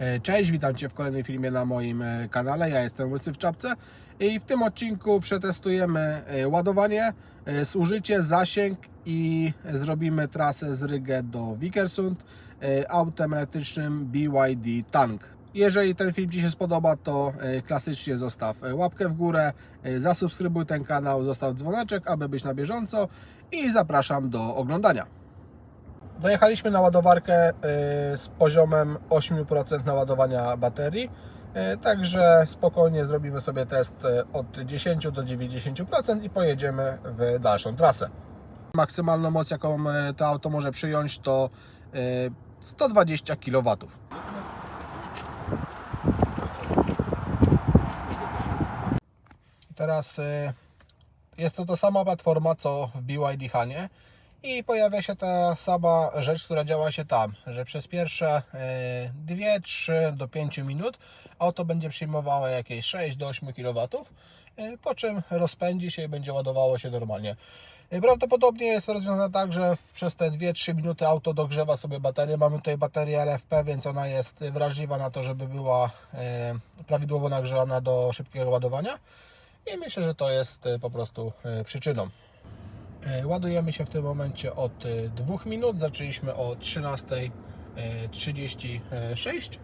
E, Cześć, witam Cię w kolejnym filmie na moim e, kanale. Ja jestem Łysy w Czapce i w tym odcinku przetestujemy e, ładowanie, zużycie, zasięg i zrobimy trasę z Rygę do Vikersund e, autem elektrycznym BYD Tank. Jeżeli ten film Ci się spodoba, to klasycznie zostaw łapkę w górę, zasubskrybuj ten kanał, zostaw dzwoneczek, aby być na bieżąco i zapraszam do oglądania. Dojechaliśmy na ładowarkę y, z poziomem 8% naładowania baterii. y, Także spokojnie zrobimy sobie test y, od 10 do 90% i pojedziemy w dalszą trasę. Maksymalną moc, jaką to auto może przyjąć, to y, 120 kW. Teraz jest to ta sama platforma co w BYD Hanie i pojawia się ta sama rzecz, która działa się tam, że przez pierwsze 2, 3 do 5 minut auto będzie przyjmowało jakieś 6 do 8 kW, y, po czym rozpędzi się i będzie ładowało się normalnie. Y, Prawdopodobnie jest rozwiązane tak, że przez te 2-3 minuty auto dogrzewa sobie baterię. Mamy tutaj baterię LFP, więc ona jest wrażliwa na to, żeby była prawidłowo nagrzana do szybkiego ładowania. I myślę, że to jest po prostu przyczyną. E, Ładujemy się w tym momencie od 2 minut. Zaczęliśmy o 13.36.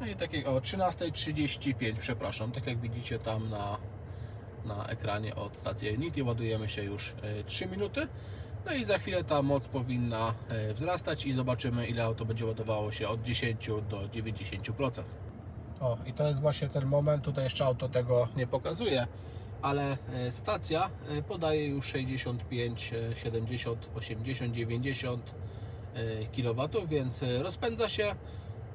No i tak o 13.35, przepraszam. Tak jak widzicie tam na, na ekranie od stacji Unity ładujemy się już 3 minuty. No i za chwilę ta moc powinna e, wzrastać i zobaczymy ile auto będzie ładowało się od 10 do 90%. O, i to jest właśnie ten moment, tutaj jeszcze auto tego nie pokazuje, ale e, stacja e, podaje już 65, e, 70, 80, 90 kW, więc e, rozpędza się.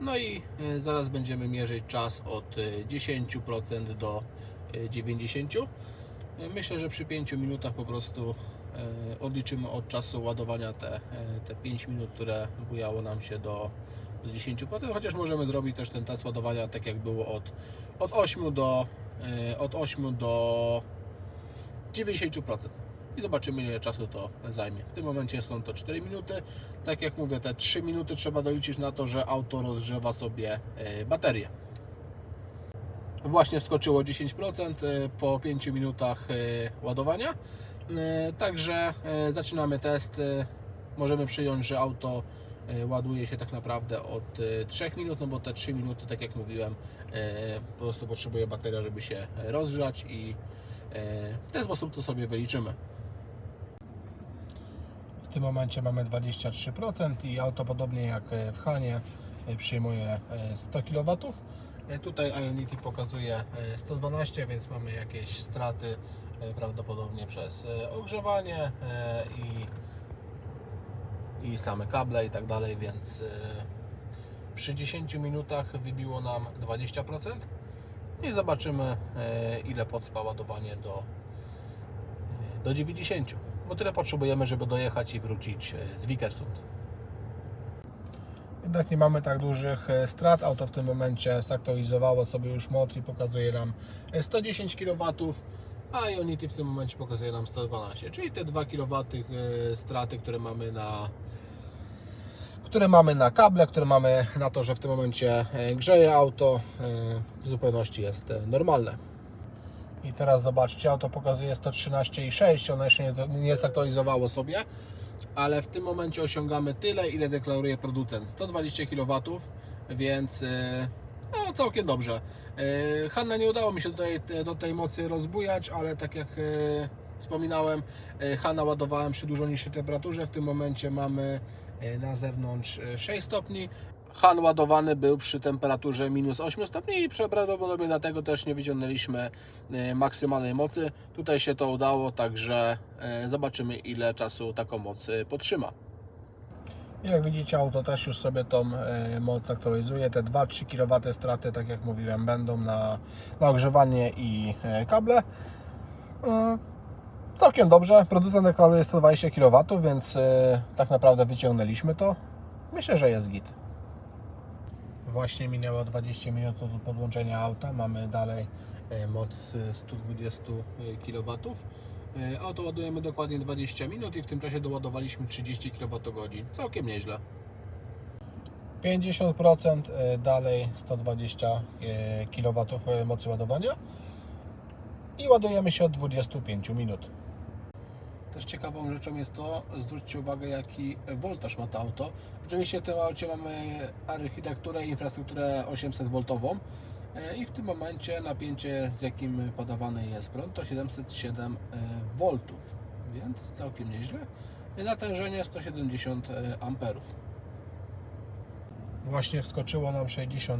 No i zaraz będziemy mierzyć czas od e, 10% do e, 90. E, Myślę, że przy 5 minutach po prostu odliczymy od czasu ładowania te, te 5 minut, które bujało nam się do, do 10%, chociaż możemy zrobić też ten test ładowania tak jak było od, od 8 do od 8 do 90% i zobaczymy ile czasu to zajmie. W tym momencie są to 4 minuty. Tak jak mówię, te 3 minuty trzeba doliczyć na to, że auto rozgrzewa sobie e, baterię. Właśnie wskoczyło 10% e, po 5 minutach e, ładowania. E, Także e, zaczynamy test. E, Możemy przyjąć, że auto e, ładuje się tak naprawdę od e, 3 minut, no bo te 3 minuty, tak jak mówiłem, e, po prostu potrzebuje bateria, żeby się rozgrzać i e, w ten sposób to sobie wyliczymy. W tym momencie mamy 23% i auto podobnie jak e, w Hanie e, przyjmuje e, 100 kW. E, Tutaj Ionity pokazuje e, 112, więc mamy jakieś straty e, prawdopodobnie przez e, ogrzewanie e, i, i same kable i tak dalej, więc e, przy 10 minutach wybiło nam 20% i zobaczymy e, ile potrwa ładowanie do, e, do 90, bo tyle potrzebujemy, żeby dojechać i wrócić e, z Vikersund. Jednak nie mamy tak dużych e, strat. Auto w tym momencie zaktualizowało sobie już moc i pokazuje nam e, 110 kW, a Ionity w tym momencie pokazuje nam 112, czyli te 2 kW e, straty, które mamy na które mamy na kable, które mamy na to, że w tym momencie e, grzeje auto, e, w zupełności jest normalne. I teraz zobaczcie, auto pokazuje 113,6, ono jeszcze nie, nie zaktualizowało sobie, ale w tym momencie osiągamy tyle, ile deklaruje producent, 120 kW, więc no, całkiem dobrze. E, Hanna nie udało mi się tutaj do tej mocy rozbujać, ale tak jak e, wspominałem, e, Hanna ładowałem przy dużo niższej temperaturze, w tym momencie mamy na zewnątrz e, 6 stopni, Han ładowany był przy temperaturze minus 8 stopni i prawdopodobnie dlatego też nie wyciągnęliśmy maksymalnej mocy. Tutaj się to udało, także zobaczymy ile czasu taką moc potrzyma. Jak widzicie auto też już sobie tą e, moc aktualizuje. Te 2-3 kW straty, tak jak mówiłem, będą na, na ogrzewanie i e, kable. E, Całkiem dobrze. Producent deklaruje 120 kW, więc tak naprawdę wyciągnęliśmy to. Myślę, że jest git. Właśnie minęło 20 minut od podłączenia auta. Mamy dalej moc e, 120 kW. E, Auto ładujemy dokładnie 20 minut i w tym czasie doładowaliśmy 30 kWh. Całkiem nieźle. 50% e, dalej 120 kW mocy ładowania i ładujemy się od 25 minut. Też ciekawą rzeczą jest to, zwróćcie uwagę jaki woltaż ma to auto. Oczywiście w tym aucie mamy architekturę i infrastrukturę 800 V i w tym momencie napięcie z jakim podawany jest prąd to 707 V, więc całkiem nieźle. Natężenie 170 amperów. Właśnie wskoczyło nam 60%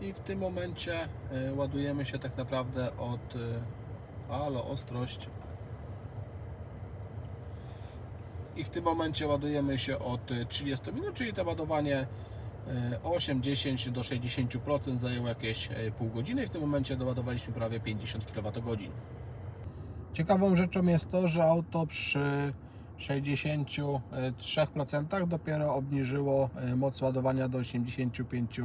i w tym momencie ładujemy się tak naprawdę od ale ostrość i w tym momencie ładujemy się od y, 30 minut, czyli to ładowanie 8-10 do 60% zajęło jakieś y, pół godziny i w tym momencie doładowaliśmy prawie 50 kWh. Ciekawą rzeczą jest to, że auto przy 63% dopiero obniżyło e, moc ładowania do 85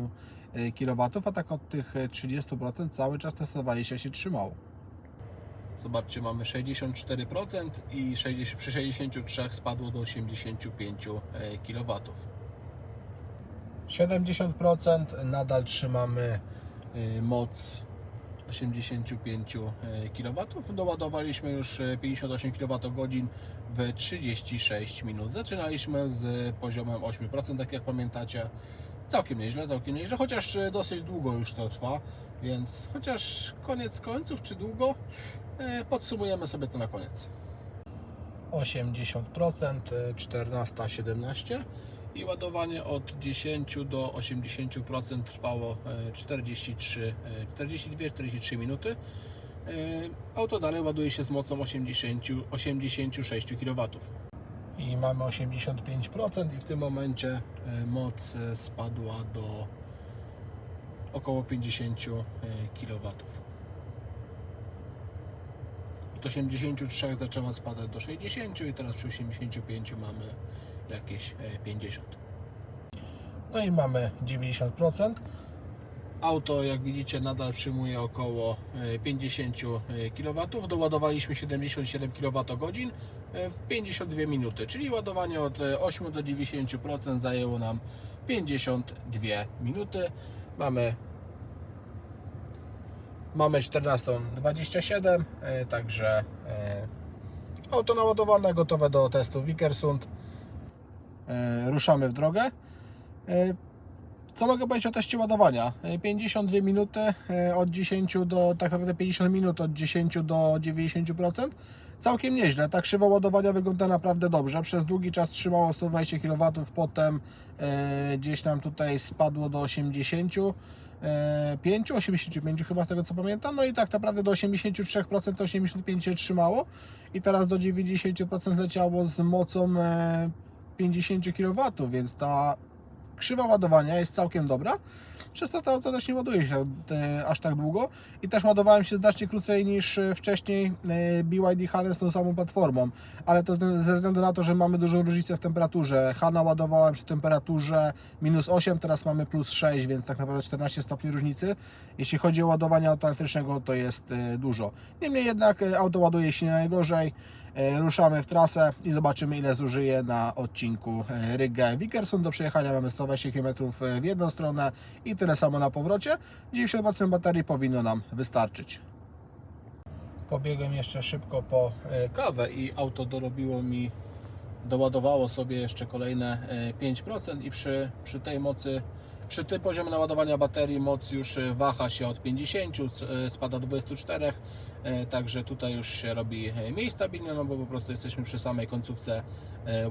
kW, a tak od tych e, 30% cały czas te 120 się trzymało. Zobaczcie, mamy 64% i 60, przy 63 spadło do 85 kW. 70% nadal trzymamy y, moc 85 kW. Doładowaliśmy już e, 58 kWh w 36 minut. Zaczynaliśmy z poziomem 8%, tak jak pamiętacie. Całkiem nieźle, całkiem nieźle, chociaż dosyć długo już to trwa, więc chociaż koniec końców, czy długo, podsumujemy sobie to na koniec. 80%, e, 14-17 i ładowanie od 10 do 80% trwało e, 43, e, 42-43 minuty. E, Auto dalej ładuje się z mocą 80, 86 kW. I mamy 85% i w tym momencie e, moc e, spadła do około 50 kW. Od 83 zaczęła spadać do 60 i teraz przy 85 mamy jakieś e, 50. No i mamy 90%. Auto, jak widzicie, nadal przyjmuje około e, 50 kW. Doładowaliśmy 77 kWh e, w 52 minuty, czyli ładowanie od e, 8 do 90% zajęło nam 52 minuty. Mamy Mamy 14.27, e, także e, auto naładowane, gotowe do testu Wikersund. E, Ruszamy w drogę. E, Co mogę powiedzieć o teście ładowania? E, 52 minuty e, od 10 do, tak naprawdę 50 minut od 10 do 90%. Całkiem nieźle. Ta krzywa ładowania wygląda naprawdę dobrze. Przez długi czas trzymało 120 kW, potem gdzieś nam tutaj spadło do 80 e, 5, 85 chyba z tego co pamiętam. No i tak naprawdę do 83% 85 się trzymało i teraz do 90% leciało z mocą 50 kW, więc ta krzywa ładowania jest całkiem dobra. Przez to to auto też nie ładuje się e, aż tak długo i też ładowałem się znacznie krócej niż e, wcześniej e, BYD HANA z tą samą platformą, ale to ze względu na to, że mamy dużą różnicę w temperaturze. HANA ładowałem przy temperaturze minus 8, teraz mamy plus 6, więc tak naprawdę 14 stopni różnicy. Jeśli chodzi o ładowanie auta elektrycznego, to jest dużo. Niemniej jednak auto ładuje się najgorzej. E, Ruszamy w trasę i zobaczymy ile zużyje na odcinku e, Rygę Wickerson. Do przejechania mamy 120 km w jedną stronę i tyle samo na powrocie. 90% baterii powinno nam wystarczyć. Pobiegłem jeszcze szybko po e, kawę i auto dorobiło mi, doładowało sobie jeszcze kolejne e, 5% i przy, przy tej mocy, przy tym poziomie naładowania baterii moc już e, waha się od 50, s- e, spada do 24, e, także tutaj już się robi mniej stabilnie, no bo po prostu jesteśmy przy samej końcówce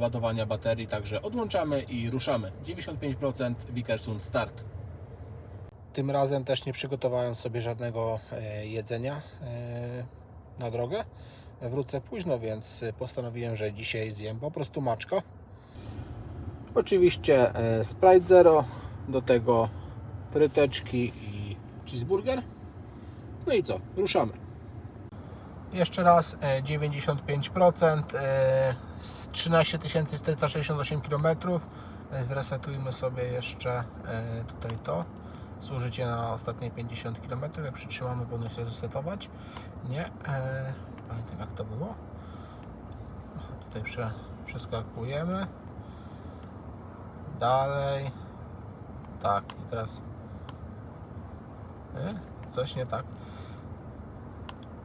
ładowania baterii, także odłączamy i ruszamy. 95% Wikersund start. Tym razem też nie przygotowałem sobie żadnego jedzenia na drogę. Wrócę późno, więc postanowiłem, że dzisiaj zjem po prostu maczko. Oczywiście Sprite Zero, do tego fryteczki i cheeseburger. No i co? Ruszamy. Jeszcze raz e, 95%, e, z 13 468 km. E, Zresetujmy sobie jeszcze e, tutaj to. Zużycie na ostatnie 50 km. Jak przytrzymamy, powinno się zresetować. Nie. E, Pamiętam jak to było. Tutaj prze, przeskakujemy. Dalej. Tak, i teraz. E, Coś nie tak.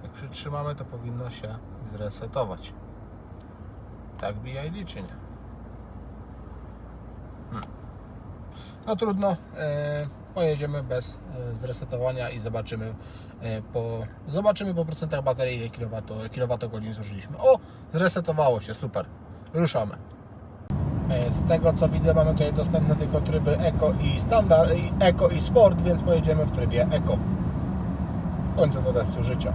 Jak przytrzymamy, to powinno się zresetować. Tak BID czy nie? Hmm. No trudno. E, pojedziemy bez e, zresetowania i zobaczymy e, po, zobaczymy po procentach baterii ile kilowato, kilowatogodzin zużyliśmy. O! Zresetowało się, super. Ruszamy. E, Z tego co widzę mamy tutaj dostępne tylko tryby Eco i Standard, Eco i Sport, więc pojedziemy w trybie Eco. W końcu to testu życia.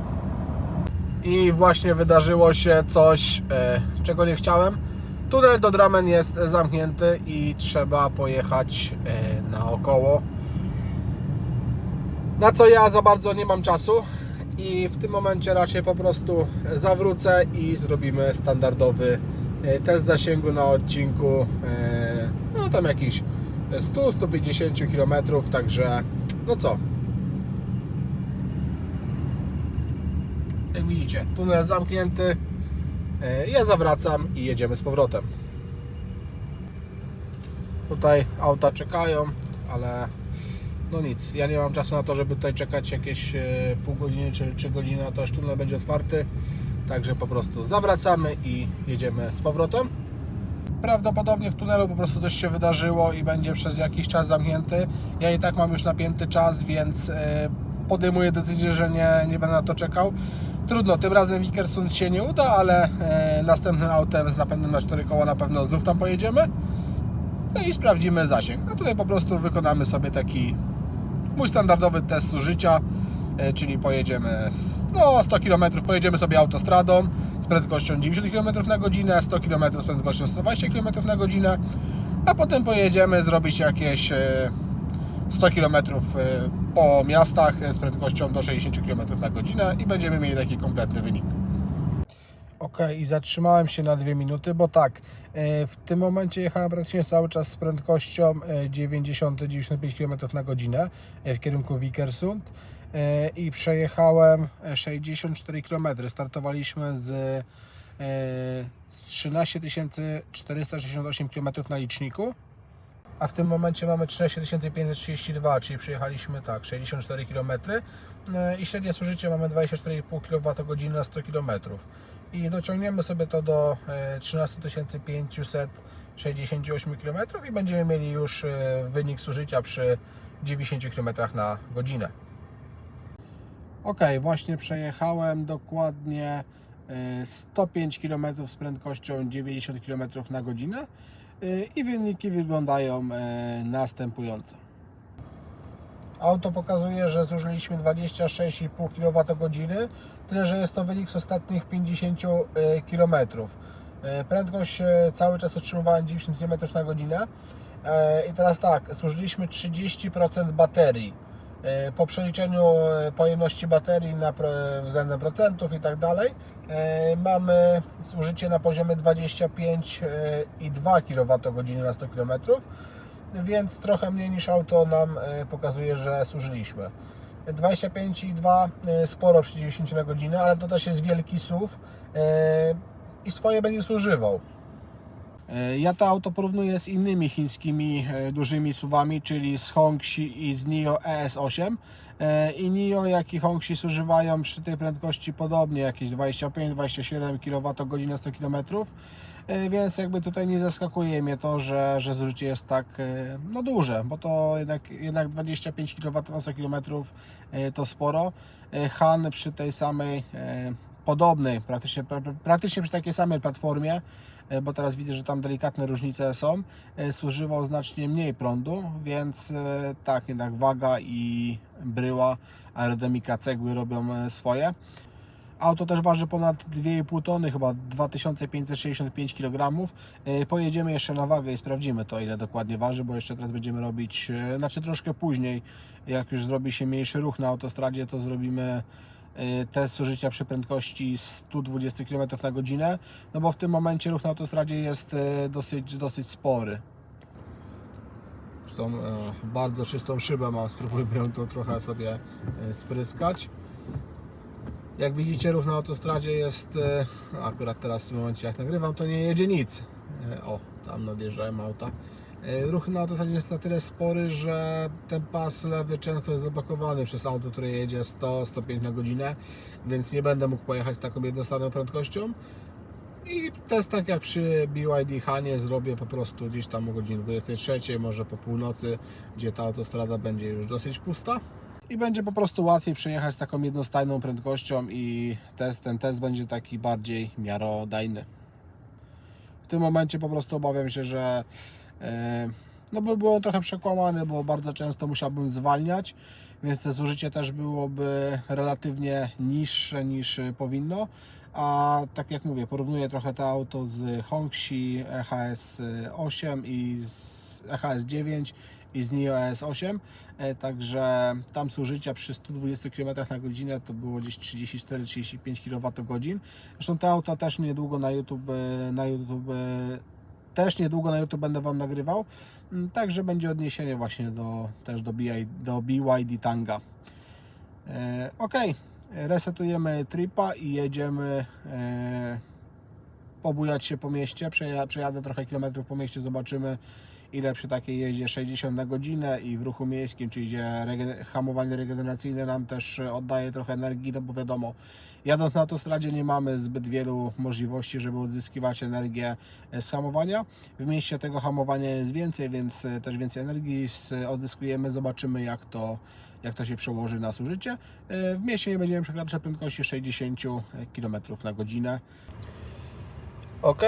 I właśnie wydarzyło się coś, e, czego nie chciałem. Tunel do Dramen jest zamknięty i trzeba pojechać e, naokoło. Na co ja za bardzo nie mam czasu i w tym momencie raczej po prostu zawrócę i zrobimy standardowy test zasięgu na odcinku e, no tam jakiś 100-150 km, także no co jak widzicie tunel zamknięty E, ja zawracam i jedziemy z powrotem tutaj auta czekają ale no nic, ja nie mam czasu na to, żeby tutaj czekać jakieś e, pół godziny czy, czy godziny na to, aż tunel będzie otwarty. Także po prostu zawracamy i jedziemy z powrotem. Prawdopodobnie w tunelu po prostu coś się wydarzyło i będzie przez jakiś czas zamknięty. Ja i tak mam już napięty czas, więc e, podejmuję decyzję, że nie, nie będę na to czekał. Trudno, tym razem Wikersund się nie uda, ale e, następnym autem z napędem na 4 koła na pewno znów tam pojedziemy. No i sprawdzimy zasięg. A tutaj po prostu wykonamy sobie taki mój standardowy test zużycia, czyli pojedziemy no 100 km, pojedziemy sobie autostradą z prędkością 90 km na godzinę, 100 km z prędkością 120 km na godzinę, a potem pojedziemy zrobić jakieś e, 100 km po miastach e, z prędkością do 60 km na godzinę i będziemy mieli taki kompletny wynik. Ok, i zatrzymałem się na dwie minuty, bo tak, e, w tym momencie jechałem praktycznie cały czas z prędkością e, 90-95 km na godzinę e, w kierunku Vikersund e, i przejechałem e, 64 km. Startowaliśmy z, e, z 13 468 km na liczniku. A w tym momencie mamy 13 532, czyli przejechaliśmy tak 64 km e, i średnie zużycie mamy 24,5 kWh na 100 km. I dociągniemy sobie to do e, 13 568 km i będziemy mieli już e, wynik zużycia przy 90 km na godzinę. Ok, właśnie przejechałem dokładnie e, 105 km z prędkością 90 km na godzinę e, i wyniki wyglądają e, następująco. Auto pokazuje, że zużyliśmy 26,5 kWh, tyle że jest to wynik z ostatnich 50 km. Prędkość cały czas utrzymywałem 90 km na godzinę. I teraz tak, zużyliśmy 30% baterii. E, Po przeliczeniu e, pojemności baterii na względem procentów i tak dalej, e, mamy zużycie na poziomie 25,2 kWh na 100 km, więc trochę mniej niż auto nam pokazuje, że zużyliśmy. 25,2 e, sporo przy 90 na godzinę, ale to też jest wielki SUV i swoje będzie zużywał. E, Ja to auto porównuję z innymi chińskimi e, dużymi SUVami, czyli z Hongxi i z NIO ES8. E, I NIO, jak i Hongxi zużywają przy tej prędkości podobnie, jakieś 25-27 kWh na 100 km. Więc jakby tutaj nie zaskakuje mnie to, że, że zużycie jest tak no duże, bo to jednak, jednak 25 kW na 100 km to sporo. Han przy tej samej e, podobnej, praktycznie, pra- praktycznie przy takiej samej platformie, e, bo teraz widzę, że tam delikatne różnice są, e, zużywał znacznie mniej prądu, więc e, tak, jednak waga i bryła, aerodynamika cegły robią e, swoje. Auto też waży ponad 2,5 tony, chyba 2565 kg. E, Pojedziemy jeszcze na wagę i sprawdzimy to, ile dokładnie waży, bo jeszcze teraz będziemy robić, e, znaczy troszkę później, jak już zrobi się mniejszy ruch na autostradzie, to zrobimy e, test zużycia przy prędkości 120 km na godzinę, no bo w tym momencie ruch na autostradzie jest e, dosyć, dosyć spory. Zresztą e, bardzo czystą szybę mam, spróbujmy ją to trochę sobie e, spryskać. Jak widzicie, ruch na autostradzie jest, e, akurat teraz w momencie jak nagrywam, to nie jedzie nic. O, tam nadjeżdżają auta. E, Ruch na autostradzie jest na tyle spory, że ten pas lewy często jest zablokowany przez auto, które jedzie 100-105 na godzinę, więc nie będę mógł pojechać z taką jednostronną prędkością. I test tak jak przy BYD Hanie zrobię po prostu gdzieś tam o godzinie 23, może po północy, gdzie ta autostrada będzie już dosyć pusta. I będzie po prostu łatwiej przejechać z taką jednostajną prędkością i test, ten test będzie taki bardziej miarodajny. W tym momencie po prostu obawiam się, że no by było trochę przekłamane, bo bardzo często musiałbym zwalniać, więc to zużycie też byłoby relatywnie niższe niż powinno. A tak jak mówię, porównuję trochę to auto z Hongxi EHS 8 i z EHS 9 i z NIO ES 8. E, Także tam zużycia przy 120 km na godzinę to było gdzieś 34-35 kWh. Zresztą te auta też niedługo na YouTube, e, na YouTube e, też niedługo na YouTube będę Wam nagrywał. Mm, Także będzie odniesienie właśnie do, też do, BI, do BYD Tanga. E, ok, resetujemy tripa i jedziemy e, pobujać się po mieście. Przeja- Przejadę trochę kilometrów po mieście, zobaczymy ile przy takiej jeździe 60 na godzinę i w ruchu miejskim, czy idzie regen- hamowanie regeneracyjne nam też oddaje trochę energii, no bo wiadomo, jadąc na autostradzie nie mamy zbyt wielu możliwości, żeby odzyskiwać energię z hamowania. W mieście tego hamowania jest więcej, więc też więcej energii odzyskujemy. Zobaczymy jak to, jak to się przełoży na zużycie. W mieście nie będziemy przekraczać prędkości 60 km na godzinę. Ok,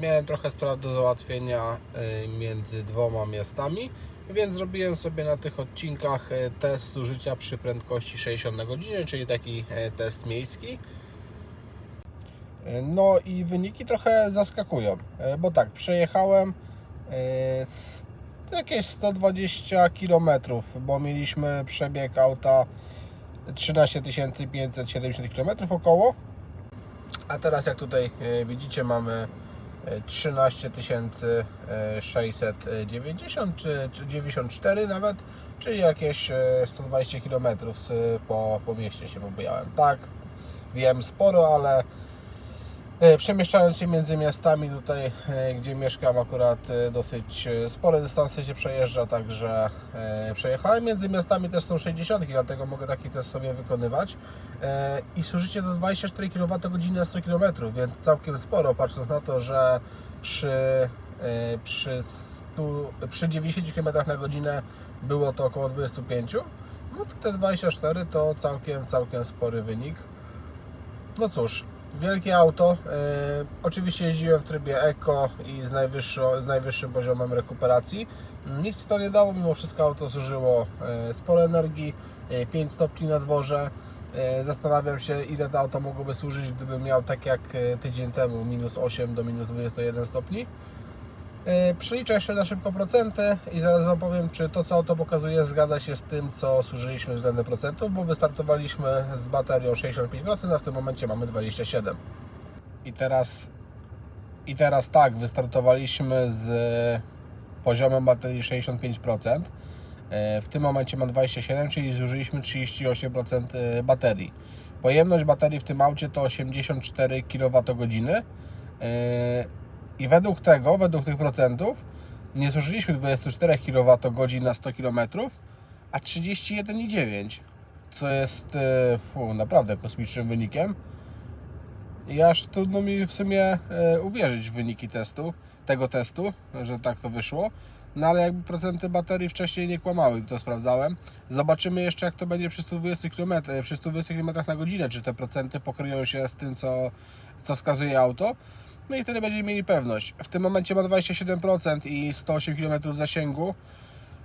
miałem trochę spraw do załatwienia e, między dwoma miastami, więc zrobiłem sobie na tych odcinkach e, test zużycia przy prędkości 60 na godzinę, czyli taki e, test miejski. E, No i wyniki trochę zaskakują, e, bo tak, przejechałem e, jakieś 120 km, bo mieliśmy przebieg auta 13 570 km około. A teraz jak tutaj e, widzicie mamy e, 13 690 czy, czy 94 nawet, czyli jakieś e, 120 km po, po mieście się pobujałem. Tak, wiem sporo, ale e, przemieszczając się między miastami tutaj, e, gdzie mieszkam akurat e, dosyć e, spore dystanse się przejeżdża, także e, przejechałem. Między miastami też są 60, dlatego mogę taki test sobie wykonywać. E, I zużycie to 24 kWh na 100 km, więc całkiem sporo, patrząc na to, że przy, e, przy, 100, przy 90 km na godzinę było to około 25, no to te 24 to całkiem, całkiem spory wynik. No cóż, wielkie auto. E, oczywiście jeździłem w trybie Eco i z, z najwyższym poziomem rekuperacji. Nic to nie dało, mimo wszystko auto zużyło e, sporo energii, e, 5 stopni na dworze. E, Zastanawiam się, ile to auto mogłoby służyć, gdybym miał tak jak e, tydzień temu, minus 8 do minus 21 stopni. E, Przeliczę jeszcze na szybko procenty i zaraz Wam powiem, czy to co auto pokazuje zgadza się z tym, co zużyliśmy względem procentów, bo wystartowaliśmy z baterią 65%, a w tym momencie mamy 27%. I teraz, i teraz tak, wystartowaliśmy z poziomem baterii 65%. E, W tym momencie mam 27, czyli zużyliśmy 38% baterii. Pojemność baterii w tym aucie to 84 kWh. I według tego, według tych procentów, nie zużyliśmy 24 kWh na 100 km, a 31,9 co jest e, fu, naprawdę kosmicznym wynikiem. I aż trudno mi w sumie e, uwierzyć w wyniki testu, tego testu, że tak to wyszło. No ale jakby procenty baterii wcześniej nie kłamały, gdy to sprawdzałem. Zobaczymy jeszcze jak to będzie przy 120 km, e, przy 120 km na godzinę, czy te procenty pokryją się z tym, co, co wskazuje auto. No i wtedy będziemy mieli pewność. W tym momencie ma 27% i 108 km zasięgu.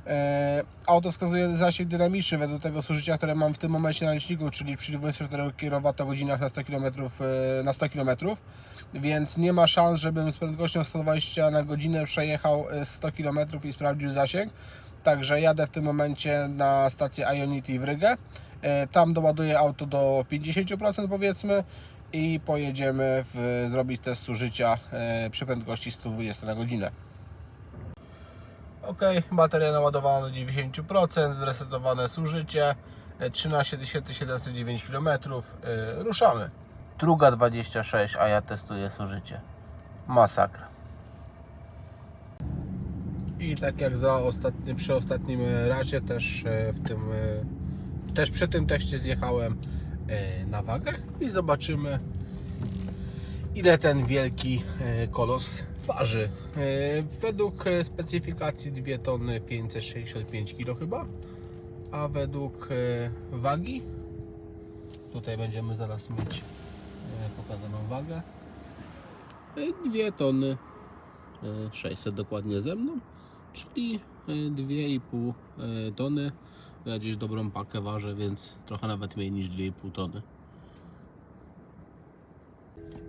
E, Auto wskazuje zasięg dynamiczny według tego zużycia, które mam w tym momencie na liczniku, czyli przy 24 kWh na 100 km, e, na 100 km, więc nie ma szans, żebym z prędkością 120 na godzinę przejechał e, 100 km i sprawdził zasięg. Także jadę w tym momencie na stację Ionity w Rygę. E, Tam doładuję auto do 50% powiedzmy i pojedziemy w, zrobić test zużycia e, przy prędkości 120 na godzinę. Ok, bateria naładowana do 90%, zresetowane zużycie, e, 13 709 km, ruszamy. Druga 26, a ja testuję zużycie. Masakra. I tak jak za ostatni, przy ostatnim razie też e, w tym e, też przy tym teście zjechałem na wagę i zobaczymy ile ten wielki e, kolos waży. E, Według e, specyfikacji 2 tony 565 kg chyba, a według e, wagi tutaj będziemy zaraz mieć e, pokazaną wagę 2 tony e, 600 dokładnie ze mną, czyli e, 2,5 e, tony. Ja gdzieś dobrą pakę ważę, więc trochę nawet mniej niż 2,5 tony.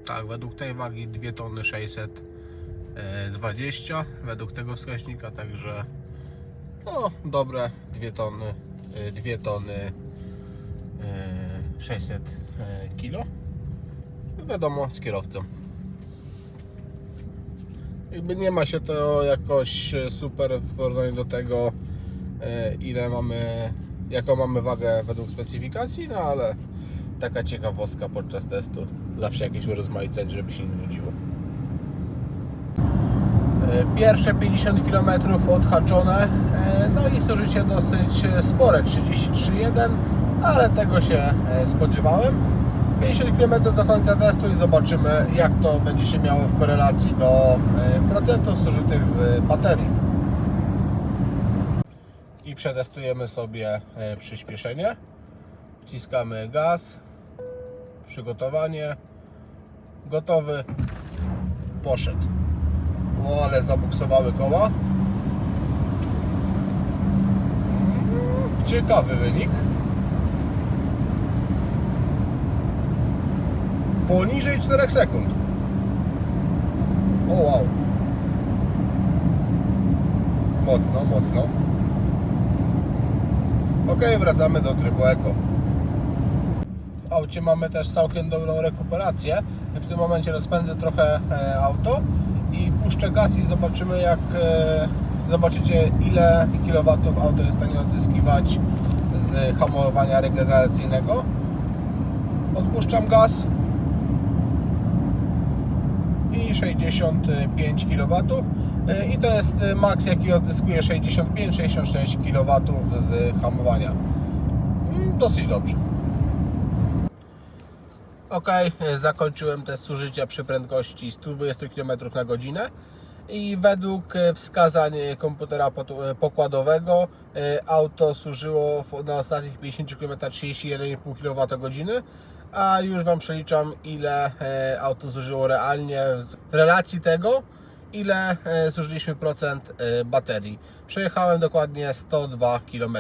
Tak, według tej wagi 2 tony 620 według tego wskaźnika, także no dobre 2 tony, 2 tony e, 600 kilo. Wiadomo, z kierowcą. Jakby nie ma się to jakoś e, super w porównaniu do tego, e, ile mamy, jaką mamy wagę według specyfikacji, no ale taka ciekawostka podczas testu. Zawsze jakieś urozmaicenie, żeby się nie nudziło. E, Pierwsze 50 km odhaczone, e, no i zużycie dosyć e, spore, 33,1, ale tego się e, spodziewałem. 50 km do końca testu i zobaczymy jak to będzie się miało w korelacji do e, procentów zużytych z baterii. I przetestujemy sobie e, przyspieszenie. Wciskamy gaz, przygotowanie, gotowy, poszedł. O, ale zabuksowały koła. Ciekawy wynik. Poniżej 4 sekund. O wow. Mocno, mocno. Ok, wracamy do trybu Eco. W aucie mamy też całkiem dobrą rekuperację. W tym momencie rozpędzę trochę e, auto i puszczę gaz i zobaczymy jak e, zobaczycie ile kilowatów auto jest w stanie odzyskiwać z hamowania regeneracyjnego. Odpuszczam gaz i 65 kW E, i to jest maks jaki odzyskuje 65-66 kW z hamowania. Mm, Dosyć dobrze. Ok, zakończyłem test zużycia przy prędkości 120 km na godzinę i według e, wskazań komputera e, pokładowego e, auto zużyło w- na ostatnich 50 km 31,5 kWh, a już Wam przeliczam ile e, auto zużyło realnie w relacji tego ile e, zużyliśmy procent e, baterii. Przejechałem dokładnie 102 km.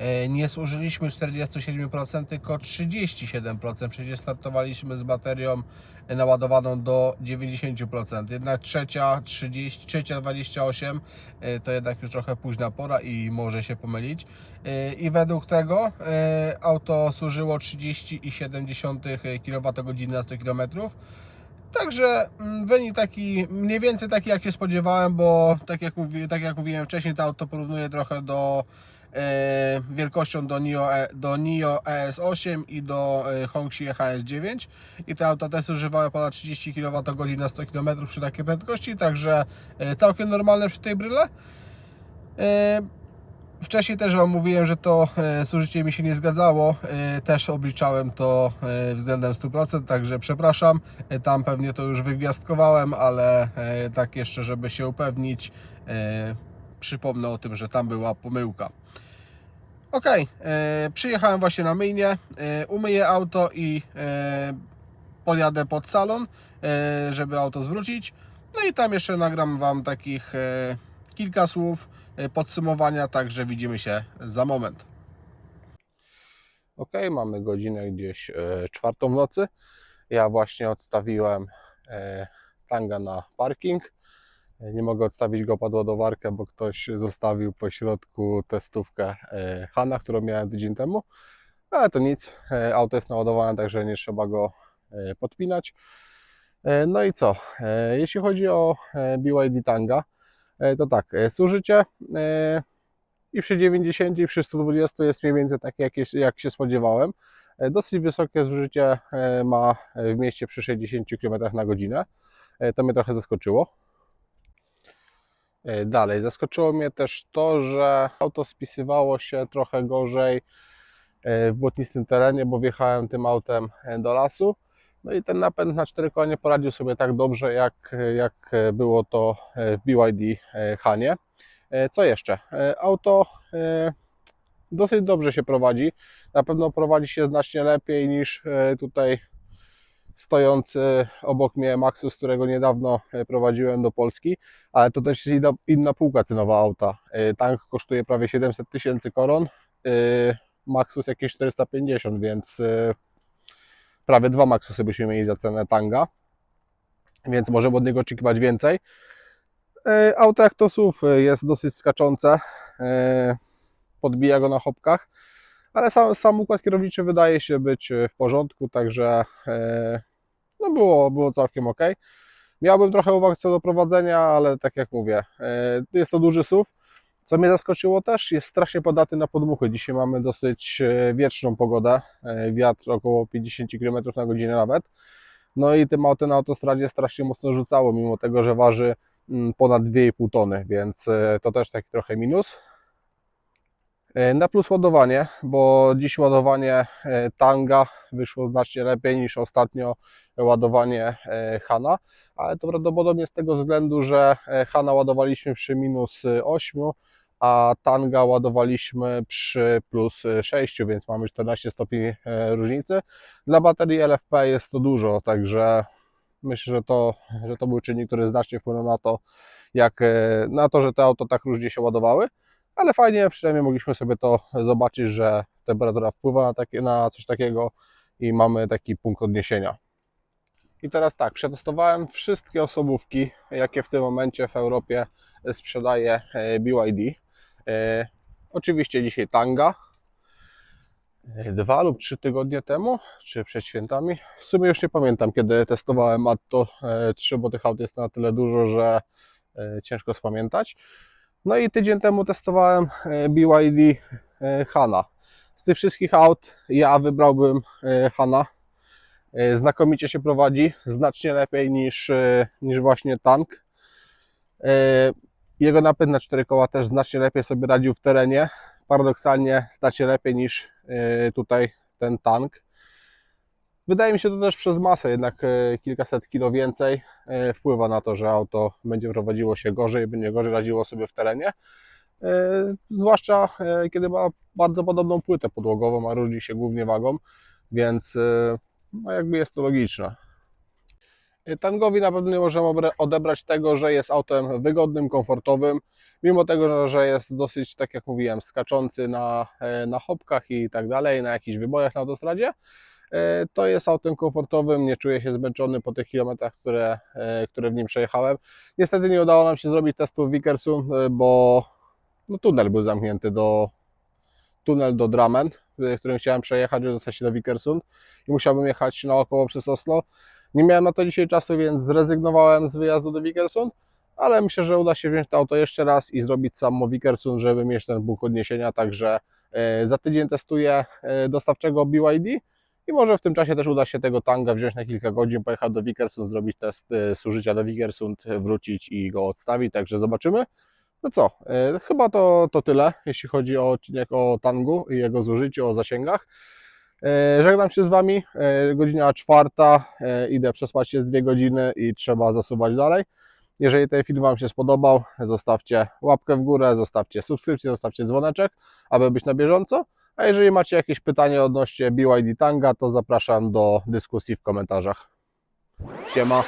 E, nie zużyliśmy 47%, tylko 37%. Przecież startowaliśmy z baterią naładowaną do 90%. Jednak trzecia 30, trzecia 28 e, to jednak już trochę późna pora i może się pomylić. E, I według tego auto zużyło 30,7 kWh na 100 km. Także mm, wynik taki, mniej więcej taki jak się spodziewałem, bo tak jak, mówi, tak jak mówiłem wcześniej, to auto porównuje trochę do wielkością do NIO, e, do NIO ES8 i do e, Hongxi HS9 i te auta też używały ponad 30 kWh na 100 km przy takiej prędkości, także e, całkiem normalne przy tej bryle. E, Wcześniej też Wam mówiłem, że to e, zużycie mi się nie zgadzało. E, też obliczałem to e, względem 100%, także przepraszam. E, tam pewnie to już wygwiazdkowałem, ale e, tak jeszcze, żeby się upewnić, e, przypomnę o tym, że tam była pomyłka. Ok, e, przyjechałem właśnie na myjnię, e, umyję auto i e, podjadę pod salon, e, żeby auto zwrócić. No i tam jeszcze nagram Wam takich e, kilka słów e, podsumowania, także widzimy się za moment. Ok, mamy godzinę gdzieś e, czwartą w nocy. Ja właśnie odstawiłem e, tanga na parking. Nie mogę odstawić go pod ładowarkę, bo ktoś zostawił po środku testówkę e, Hana, którą miałem tydzień temu. Ale to nic, e, auto jest naładowane, także nie trzeba go e, podpinać. No i co? Jeśli chodzi o BYD Tanga, to tak, zużycie i przy 90 i przy 120 jest mniej więcej takie jak, jest- jak się spodziewałem. Dosyć wysokie zużycie ma w mieście przy 60 km na godzinę. To mnie trochę zaskoczyło. E, Dalej, zaskoczyło mnie też to, że auto spisywało się trochę gorzej e, w błotnistym terenie, bo wjechałem tym autem e, do lasu. No i ten napęd na cztery konie poradził sobie tak dobrze, jak, jak było to w BYD Hanie. Co jeszcze? Auto dosyć dobrze się prowadzi. Na pewno prowadzi się znacznie lepiej niż tutaj stojący obok mnie Maxus, którego niedawno e, prowadziłem do Polski, ale to też jest inna, półka cenowa auta. E, Tank kosztuje prawie 700 tysięcy koron, e, Maxus jakieś 450, więc prawie dwa Maxusy byśmy mieli za cenę Tanga, więc możemy od niego oczekiwać więcej. Auto jak to e, jest dosyć skaczące, podbija go na hopkach, ale sam, sam układ kierowniczy wydaje się być w porządku, także no było, było całkiem ok. Miałbym trochę uwag co do prowadzenia, ale tak jak mówię, e, jest to duży SUV. Co mnie zaskoczyło też, jest strasznie podatny na podmuchy. Dzisiaj mamy dosyć e, wietrzną pogodę, e, wiatr około 50 km na godzinę nawet. No i tym autem na autostradzie strasznie mocno rzucało, mimo tego, że waży mm, ponad 2,5 tony, więc to też taki trochę minus. E, Na plus ładowanie, bo dziś ładowanie e, Tanga wyszło znacznie lepiej niż ostatnio ładowanie e, Hana, ale to prawdopodobnie z tego względu, że Hana ładowaliśmy przy minus 8, a Tanga ładowaliśmy przy plus 6, więc mamy 14 stopni różnicy. Dla baterii LFP jest to dużo, także myślę, że to, że to był czynnik, który znacznie wpłynął na to, jak, na to, że te auto tak różnie się ładowały ale fajnie, przynajmniej mogliśmy sobie to zobaczyć, że temperatura wpływa na, takie, na coś takiego i mamy taki punkt odniesienia. I teraz tak, przetestowałem wszystkie osobówki, jakie w tym momencie w Europie sprzedaje e, BYD. E, oczywiście dzisiaj Tanga. E, Dwa lub trzy tygodnie temu, czy przed świętami. W sumie już nie pamiętam, kiedy testowałem Atto 3, bo tych aut jest na tyle dużo, że ciężko spamiętać. No i tydzień temu testowałem e, BYD e, Hana. Z tych wszystkich aut ja wybrałbym e, Hana. Znakomicie się prowadzi, znacznie lepiej niż, niż właśnie tank. Jego napęd na cztery koła też znacznie lepiej sobie radził w terenie. Paradoksalnie znacznie lepiej niż tutaj ten tank. Wydaje mi się to też przez masę, jednak e, kilkaset kilo więcej e, wpływa na to, że auto będzie prowadziło się gorzej, będzie gorzej radziło sobie w terenie. E, Zwłaszcza kiedy ma bardzo podobną płytę podłogową, a różni się głównie wagą, więc no jakby jest to logiczne. Tangowi na pewno nie możemy odebrać tego, że jest autem wygodnym, komfortowym, mimo tego, że- jest dosyć, tak jak mówiłem, skaczący na, na hopkach i tak dalej, na jakichś wybojach na autostradzie. E, To jest autem komfortowym, nie czuję się zmęczony po tych kilometrach, które, e, które w nim przejechałem. Niestety nie udało nam się zrobić testu w Wikersund, e, bo no, tunel był zamknięty do tunel do Drammen, e, którym chciałem przejechać, żeby dostać się do Wikersund i musiałbym jechać naokoło przez Oslo. Nie miałem na to dzisiaj czasu, więc zrezygnowałem z wyjazdu do Wikersund, ale myślę, że uda się wziąć to auto jeszcze raz i zrobić samo Wikersund, żeby mieć ten punkt odniesienia, także za tydzień testuję dostawczego BYD i może w tym czasie też uda się tego tanga wziąć na kilka godzin, pojechać do Wikersund, zrobić test e, zużycia do Wikersund, wrócić i go odstawić, także zobaczymy. No co, e, chyba to, to tyle, jeśli chodzi o odcinek o tangu i jego zużyciu, o zasięgach. E, Żegnam się z Wami, godzina czwarta, idę przespać się z dwie godziny i trzeba zasuwać dalej. Jeżeli ten film Wam się spodobał, zostawcie łapkę w górę, zostawcie subskrypcję, zostawcie dzwoneczek, aby być na bieżąco. A jeżeli macie jakieś pytanie odnośnie BYD Tanga, to zapraszam do dyskusji w komentarzach. Siema!